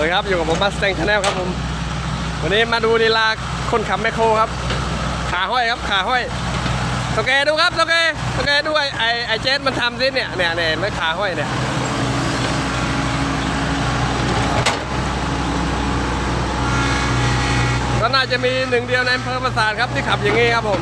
วัสดีครับอยู่กับผมมาสเตงชาแนลครับผมวันนี้มาดูลีลาคนขับแมคโครครับ ขาห้อยครับขาห้อยโอเคดูครับโอเคโอเคดูไอไอไอเจสมันทำสิเนี่ยเนี่ยเนี่ยเห็นไม่ขาห้อยเนี่ยก็น่าจะมีหนึ่งเดียวในอำเภอปราสาทครับที่ขับอย่างนี้ครับผม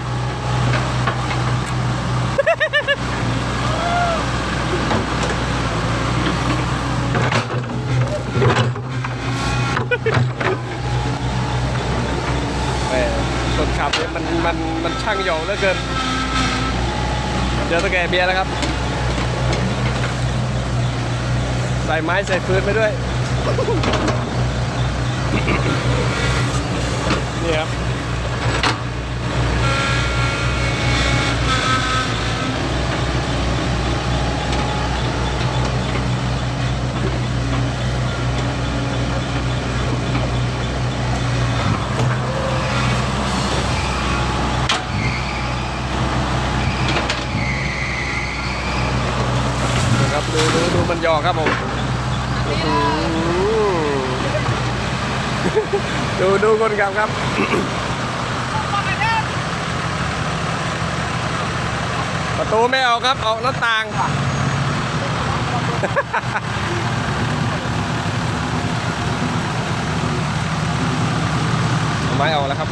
คนขับเนี่ยมันมันมัน ช่างโยงเหลือเกิน เจอตะแกเบียร์แล้วครับ ใส่ไม้ใส่ฟืนไปด้วย นี่ครับ ดูดูดูมันยอครับผมโอ้โหดูดูคนขับครับประตูไม่เอาครับออกหน้าต่างไม่เอาแล้วครับ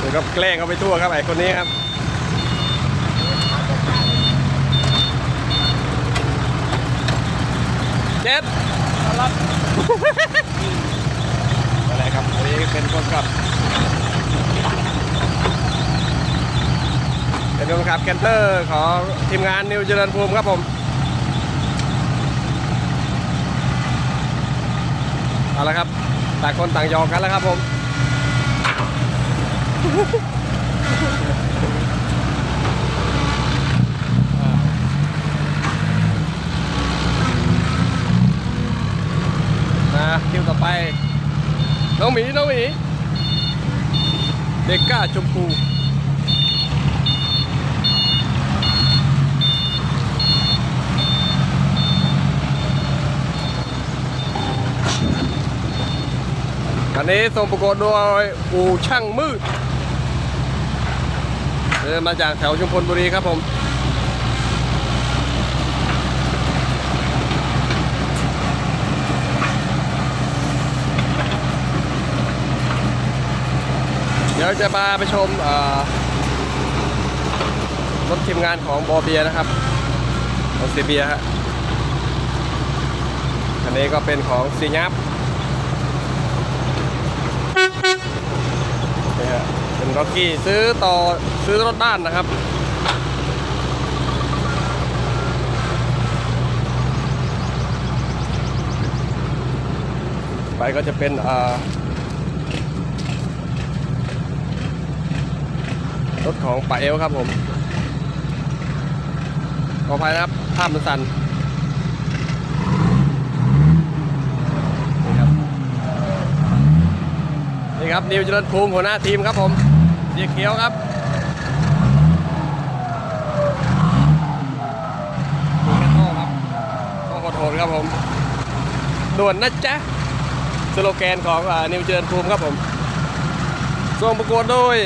ดูครับแกล้งเขาไปทั่วครับไอ้คนนี้ครับ เจ็ดอะไรครับอันนี้เป็นคนขับเป็นคนขับแคนเตอร์ของทีมงานนิวเจริญภูมิครับผมเอาละครับต่างคนต่างยอกกันแล้วครับผม นะคิวต่อไป น้องหมี น้องหมี เด็กก้าชมพูอันนี้ส่งประกวดโดยอูช่างมืดเดินมาจากแถวชุมพลบุรีครับผม ดี๋ยวจะมาไปชมรถทีมงานของบอเบียนะครับของเซเบียฮะอันนี้ก็เป็นของซียับนี่ฮะเป็นร็อกกี้ซื้อต่อซื้อรถบ้านนะครับไปก็จะเป็นอ่อ รถของป่าเอลครับผม ขออภัยนะครับภาพมันสั่นนี่ครับนี่ครับ นิวเจริญภูมิหัวหน้าทีมครับผมเสียเขียวครับดูกันท่อครับต้องขอโทษครับผมด่วนนะจ๊ะสโลแกนของนิวเจริญภูมิครับผมส่งประกวดโดย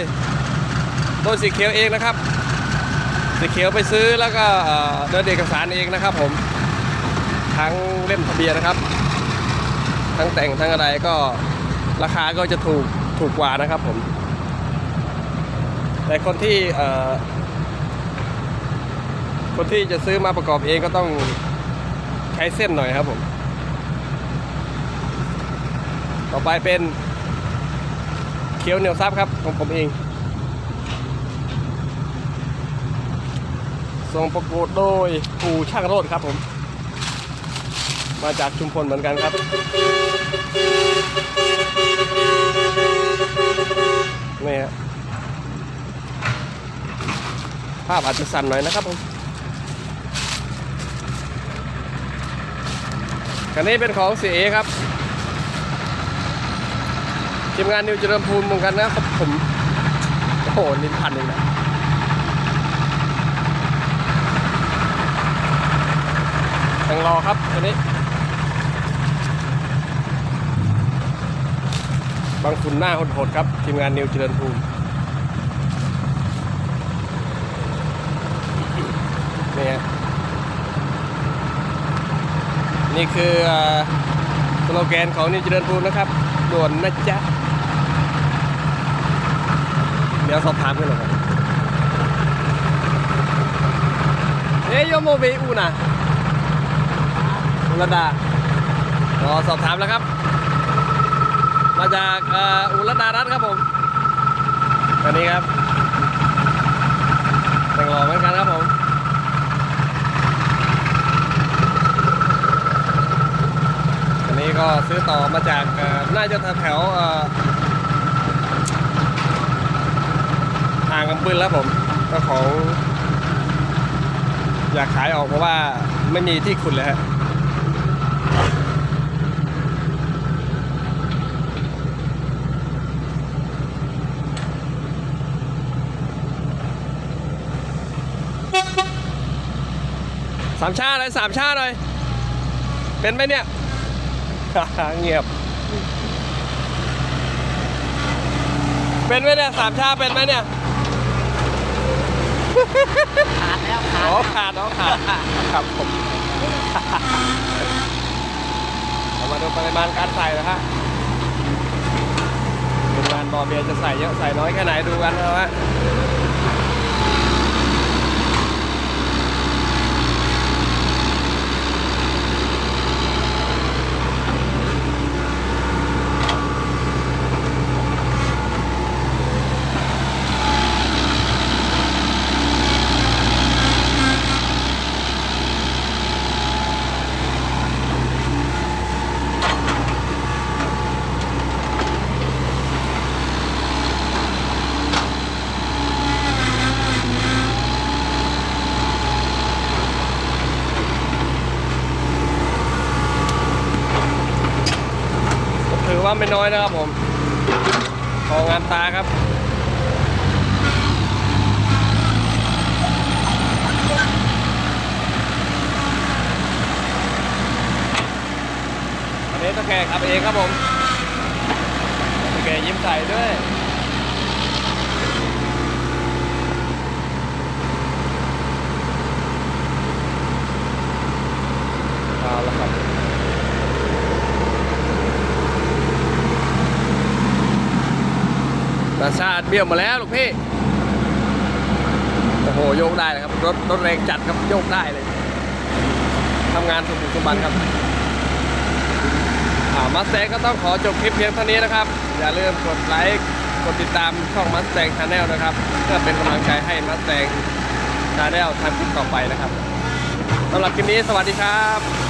ต้นสีเขียวเองนะครับ สีเขียวไปซื้อแล้วก็เอ่อเดินเอกสารเองนะครับ ผม ทั้งเล่มทะเบียนนะครับ ทั้งแต่งทั้งอะไรก็ราคาก็จะถูกถูกกว่านะครับผม แต่คนที่คนที่จะซื้อมาประกอบเองก็ต้องใช้เส้นหน่อยครับผม ต่อไปเป็นเขียวเหนียวซับครับของผมเอง ส่งประกวดโดยปู่ช่างโรดครับผม มาจากชุมพลเหมือนกันครับ นี่ฮะภาพอาจจะสั่นหน่อยนะครับผมคันนี้เป็นของเสียครับทีมงานนิวเจริญภูมิเหมือนกันนะครับผม โอ้โหลิ้นพันเองนะ งรอครับตัวนี้ บางฝุ่นหน้าโหดๆครับ ทีมงานนิวเจริญภูมิ นี่ฮะนี่คือสโลแกนของนิวเจริญภูมินะครับ ด่วนนะจ๊ะ เดี๋ยวสอบถามกันหน่อยครับเอ้ยโย โมเบอูนะอุรดาอ๋อสอบถามแล้วครับ มาจากเอ่ออุรดารัตน์ครับผมอันนี้ครับแต่งหล่อเหมือนกันครับผมอันนี้ก็ซื้อต่อมาจากเอ่อน่าจะแถวๆเอ่อทางกำปืนแล้วผมเจ้าของอยากขายออกเพราะว่าไม่มีที่ขุดเลยฮะ สามชาเลยสามชาหน่อยเป็นไหมเนี่ยเงียบ เป็นไหมเนี่ยสามชาเป็นไหมเนี่ยขาดแล้วขาอ๋ดอขาดอ๋อขาดครับผมเรามาดูปริมาณการใส่นะฮะปริมาณบอเบียร์จะใส่เยอะใส่น้อยแค่ไหนดูกันนะฮะ ว่าไม่น้อยนะครับผมของงามตาครับอันนี้ต้องแกขับเองครับผมต้องแกยิ้มใส่ด้วย เอาละครับ นาชาติเบี้ยวมาแล้วลูกพี่ โอ้โห โยกได้เลยครับ รถรถแรงจัดครับโยกได้เลย ทำงานสมบุกสมบันครับอ่ามัสแตงก็ต้องขอจบคลิปเพียงเท่านี้นะครับ อย่าลืมกดไลค์ กดติดตามช่องมัสแตงชาแนลนะครับ เพื่อเป็นกำลังใจให้มัสแตงชาแนลทำคลิปต่อไปนะครับสำหรับคลิปนี้สวัสดีครับ